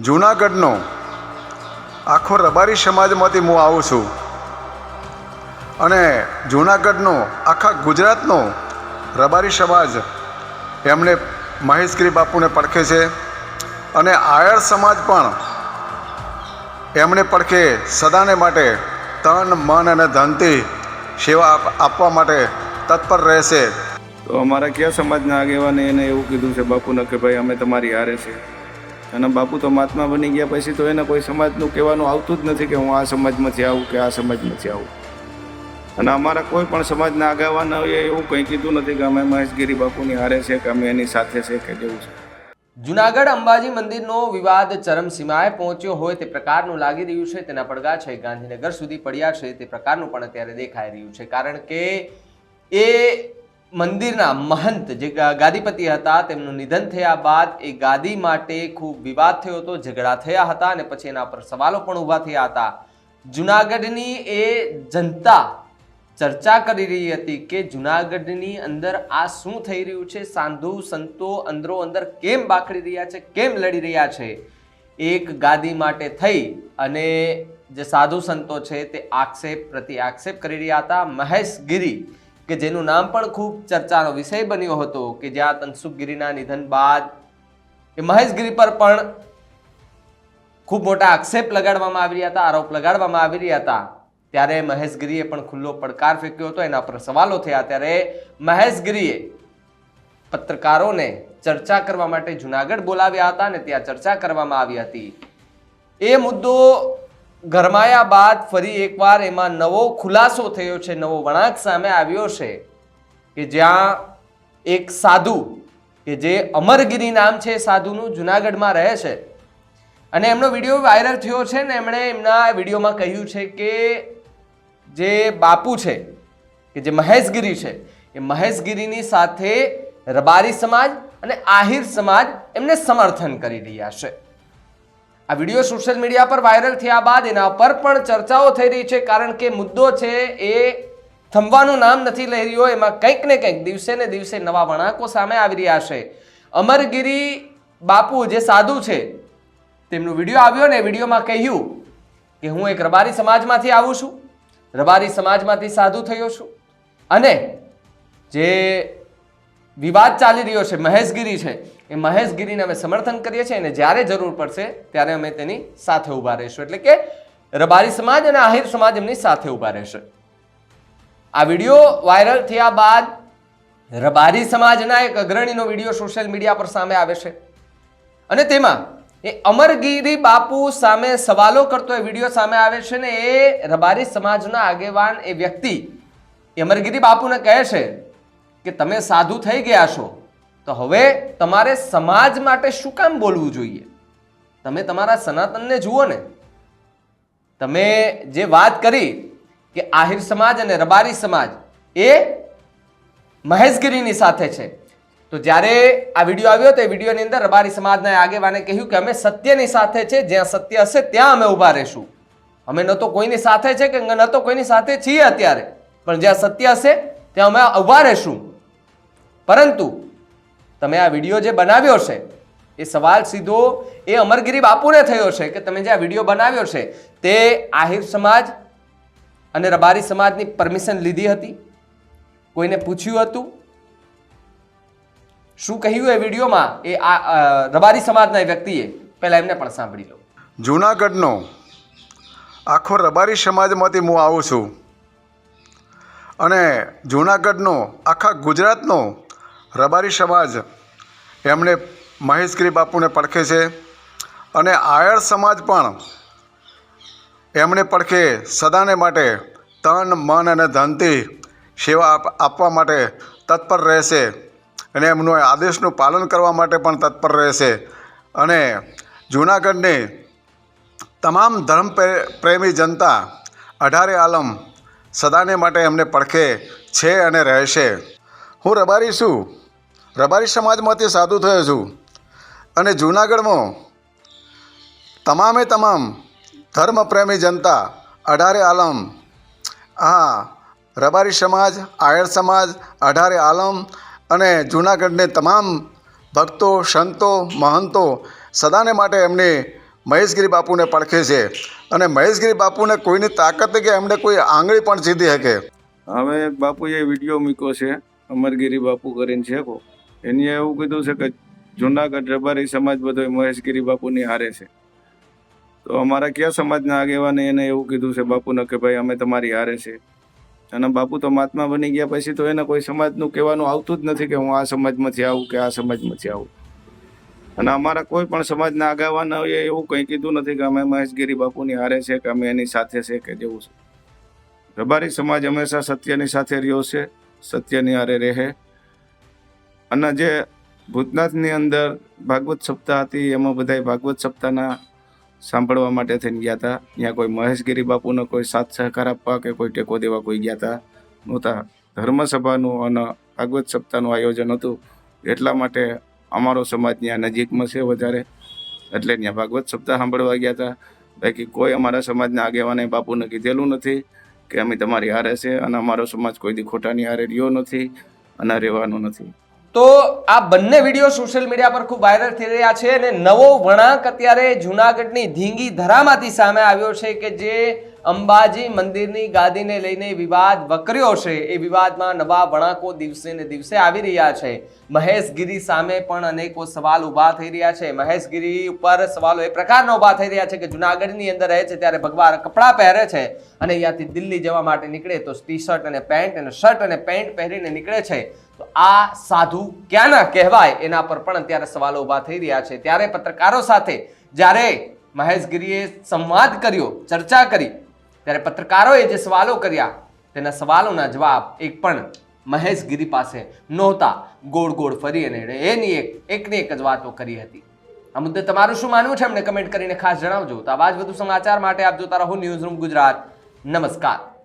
જૂનાગઢનો આખો રબારી સમાજમાંથી હું આવું છું. અને જૂનાગઢનો, આખા ગુજરાતનો રબારી સમાજ એમણે મહેશગીરી બાપુને પડખે છે. અને આયર સમાજ પણ એમણે પડખે સદાને માટે તન, મન અને ધનથી સેવા આપ- આપવા માટે તત્પર રહેશે. તો અમારા કયા સમાજના આગેવાને એને એવું કીધું છે બાપુને કે ભાઈ અમે તમારી હારે છે અને બાપુ તો મહાત્મા બની ગયા પછી તો એને કોઈ સમાજનું કહેવાનું આવતું જ નથી કે હું આ સમાજમાંથી આવું કે આ સમાજમાંથી આવું. અને અમારા કોઈ પણ સમાજના આગેવાનોએ એવું કંઈ કીધું નથી કે અમે મહેશગીરી બાપુની હારે છે કે અમે એની સાથે છે કે જેવું છે. જુનાગઢ અંબાજી મંદિરનો વિવાદ ચરમસીમાએ પહોંચ્યો હોય તે પ્રકારનું લાગી રહ્યું છે. તેના પડઘા છે ગાંધીનગર સુધી પડ્યા છે. તે પ્રકારનું પણ અત્યારે દેખાઈ રહ્યું છે. કારણ કે એ મંદિરના મહંત જે ગાદીપતિ હતા, તેમનું નિધન થયા બાદ એ ગાદી માટે ખૂબ વિવાદ થયો હતો, ઝઘડા થયા હતા અને પછી એના પર સવાલો પણ ઊભા થયા હતા. જુનાગઢની એ જનતા ચર્ચા કરી રહી હતી કે જુનાગઢની અંદર આ શું થઈ રહ્યું છે? સાંધુ સંતો અંદરો અંદર કેમ બાખડી રહ્યા છે? કેમ લડી રહ્યા છે? એક ગાદી માટે થઈ અને જે સાધુ સંતો છે તે આક્ષેપ પ્રતિ આક્ષેપ કરી રહ્યા હતા. મહેશગીરી કે જેનું નામ પણ ખૂબ ચર્ચાનો વિષય બન્યો હતો કે જ્યાં તનસુખગીરીના નિધન બાદ એ મહેશગીરી પર પણ ખૂબ મોટા આક્ષેપ લગાડવામાં આવી રહ્યા હતા, આરોપ લગાડવામાં આવી રહ્યા હતા. ત્યારે મહેશગીરીએ પણ ખુલ્લો પડકાર ફેંક્યો હતો, એના પર સવાલો થયા. ત્યારે મહેશગીરીએ પત્રકારોને ચર્ચા કરવા માટે જુનાગઢ બોલાવ્યા હતા અને ત્યાં ચર્ચા કરવામાં આવી હતી. એ મુદ્દો ગરમાયા બાદ ફરી એકવાર એમાં નવો ખુલાસો થયો છે, નવો વળાંક સામે આવ્યો છે કે જ્યાં એક સાધુ, કે જે અમરગીરી નામ છે સાધુનું જુનાગઢમાં રહે છે. અને એમનો વીડિયો વાયરલ થયો છે ને એમણે એમના વિડીયોમાં કહ્યું છે કે જે બાપુ છે, કે જે મહેશગીરી છે, એ મહેશગીરીની સાથે રબારી સમાજ અને આહિર સમાજ એમને સમર્થન કરી રહ્યા છે. આ વીડિયો સોશિયલ મીડિયા પર વાયરલ થયા બાદ એના પર પણ ચર્ચાઓ થઈ રહી છે, કારણ કે મુદ્દો છે એ થંભવાનું નામ નથી લઈ રહ્યો, એમાં કંઈક ને કંઈક દિવસે ને દિવસે નવા વણાંકો સામે આવી રહ્યા છે. અમરગીરી બાપુ જે સાધુ છે, તેમનો વીડિયો આવ્યો ને વિડીયોમાં કહ્યું કે હું એક રબારી સમાજમાંથી આવું છું. રબારી સમાજમાંથી સાધુ થયો છું. અને જે વિવાદ ચાલી રહ્યો છે, મહેશગીરી છે. એ મહેશગીરીને અમે સમર્થન કરીએ છીએ અને જ્યારે જરૂર પડશે ત્યારે અમે તેની સાથે ઊભા રહીશું. એટલે કે રબારી સમાજ અને આહિર સમાજ એમની સાથે ઊભા રહેશે. આ વીડિયો વાયરલ થયા બાદ રબારી સમાજના એક અગ્રણીનો વીડિયો સોશિયલ મીડિયા પર સામે આવે છે. અને તેમાં એ અમરગીરી બાપુ સામે સવાલો કરતો એ વીડિયો સામે આવે છે ને એ રબારી સમાજના આગેવાન એ વ્યક્તિ એ અમરગીરી બાપુને કહે છે કે તમે સાધુ થઈ ગયા છો, તો હવે તમારે સમાજ માટે શું કામ બોલવું જોઈએ? તમે તમારા સનાતનને જુઓ ને. તમે જે વાત કરી કે આહિર સમાજ અને રબારી સમાજ એ મહેશગીરીની સાથે છે. તો જ્યારે આ વીડિયો આવ્યો તો એ વિડીયોની અંદર રબારી સમાજના આગેવાને કહ્યું કે અમે સત્યની સાથે છે, જ્યાં સત્ય હશે ત્યાં અમે ઊભા રહીશું. અમે ન તો કોઈની સાથે છે કે ન તો કોઈની સાથે છીએ અત્યારે. પણ જ્યાં સત્ય હશે, ત્યાં અમે ઊભા રહીશું. પરંતુ તમે આ વીડિયો જે બનાવ્યો છે, એ સવાલ સીધો એ અમરગીરી બાપુને થયો છે કે તમે જે આ વીડિયો બનાવ્યો છે, તે આહિર સમાજ અને રબારી સમાજની પરમિશન લીધી હતી? કોઈને પૂછ્યું હતું? શું કહ્યું એ વિડીયોમાં? એ આ રબારી સમાજના વ્યક્તિએ? પહેલાં એમને પણ સાંભળી લો. જૂનાગઢનો આખો રબારી સમાજમાંથી હું આવું છું. અને જૂનાગઢનો, આખા ગુજરાતનો રબારી સમાજ એમણે મહેશગીરી બાપુને પડખે છે અને આયર સમાજ પણ એમણે પડખે સદાને માટે તન, મન અને ધનથી સેવા આપ- આપવા માટે તત્પર રહેશે અને એમનું આદેશનું પાલન કરવા માટે પણ તત્પર રહેશે. અને જૂનાગઢની તમામ ધર્મ પ્રે- પ્રેમી જનતા અઢારે આલમ સદાને માટે એમને પડખે છે અને રહેશે. હું રબારી છું. રબારી સમાજમાંથી સાધુ થયો છું. અને જૂનાગઢમાં તમામે તમામ ધર્મ પ્રેમી જનતા, અઢારે આલમ, હા, રબારી સમાજ, આયર સમાજ, અઢારે આલમ અને જૂનાગઢને તમામ ભક્તો, સંતો, મહંતો સદાને માટે એમની મહેશગીરી બાપુને પડખે છે. અને મહેશગીરી બાપુને કોઈની તાકાત કે એમને કોઈ આંગળી પણ સીધી શકે હવે બાપુએ વીડિયો મૂક્યો છે, અમરગીરી બાપુ કરીને છે એને એવું કીધું છે કે જુનાગઢ રબારી સમાજ બધો મહેશગીરી બાપુની હારે છે. તો અમારા કયા સમાજના આગેવાને એને એવું કીધું છે બાપુને કે ભાઈ અમે તમારી હારે છે. અને બાપુ તો મહાત્મા બની ગયા પછી તો એને કોઈ સમાજનું કહેવાનું આવતું જ નથી કે હું આ સમાજમાંથી આવું કે આ સમાજમાંથી આવું. અને અમારા કોઈ પણ સમાજના આગેવાનોએ એવું કંઈ કીધું નથી કે અમે મહેશગીરી બાપુની હારે છે કે અમે એની સાથે છે કે જેવું છે. રબારી સમાજ હંમેશા સત્યની સાથે રહ્યો છે, સત્યની હારે રહે. અને જે ભૂતનાથની અંદર ભાગવત સપ્તાહ હતી, એમાં બધાય ભાગવત સપ્તાહના સાંભળવા માટે થઈને ગયા હતા. ત્યાં કોઈ મહેશગીરી બાપુનો કોઈ સાથ સહકાર આપવા કે કોઈ ટેકો દેવા કોઈ ગયા હતા. નહોતા. ધર્મસભાનું અને ભાગવત સપ્તાહનું આયોજન હતું. એટલા માટે અમારો સમાજ ત્યાં નજીકમાં છે વધારે. એટલે ત્યાં ભાગવત સપ્તાહ સાંભળવા ગયા હતા. બાકી કોઈ અમારા સમાજના આગેવાને બાપુને કીધેલું નથી કે અમે તમારી હારે છે અને અમારો સમાજ કોઈ દી ખોટાની હારે રહ્યો નથી અને રહેવાનો નથી. તો આ બંને વીડિયો સોશિયલ મીડિયા પર ખૂબ વાયરલ થઈ રહ્યા છે અને નવો વળાંક અત્યારે જુનાગઢની ધીંગી ધરામાંથી સામે આવ્યો છે કે જે અંબાજી મંદિરની ગાદીને લઈને વિવાદ વકર્યો છે. એ વિવાદમાં નવા વણાકો દિવસે ને દિવસે આવી રહ્યા છે. મહેશગીરી સામે પણ અનેકો સવાલ ઊભા થઈ રહ્યા છે. મહેશગીરી ઉપર સવાલો એ પ્રકારના ઊભા થઈ રહ્યા છે કે જુનાગઢની અંદર રહે છે ત્યારે ભગવાન કપડાં પહેરે છે અને અહીંયાથી દિલ્હી જવા માટે નીકળે તો ટી શર્ટ અને પેન્ટ અને શર્ટ અને પેન્ટ પહેરીને નીકળે છે. તો આ સાધુ ક્યાંના કહેવાય? એના પર પણ અત્યારે સવાલો ઊભા થઈ રહ્યા છે. ત્યારે પત્રકારો સાથે જ્યારે મહેશગીરીએ સંવાદ કર્યો, ચર્ચા કરી ત્યારે પત્રકારોએ જે સવાલો કર્યા, તેના સવાલોના જવાબ એક પણ મહેશગીરી પાસે નહોતા. ગોળ ગોળ ફરી અને એની એક, એકની એક જ વાતો કરી હતી. આ મુદ્દે તમારું શું માનવું છે? અમને કમેન્ટ કરીને ખાસ જણાવજો. તો આવા જ વધુ સમાચાર માટે આપ જોતા રહો ન્યૂઝ રૂમ ગુજરાત. નમસ્કાર.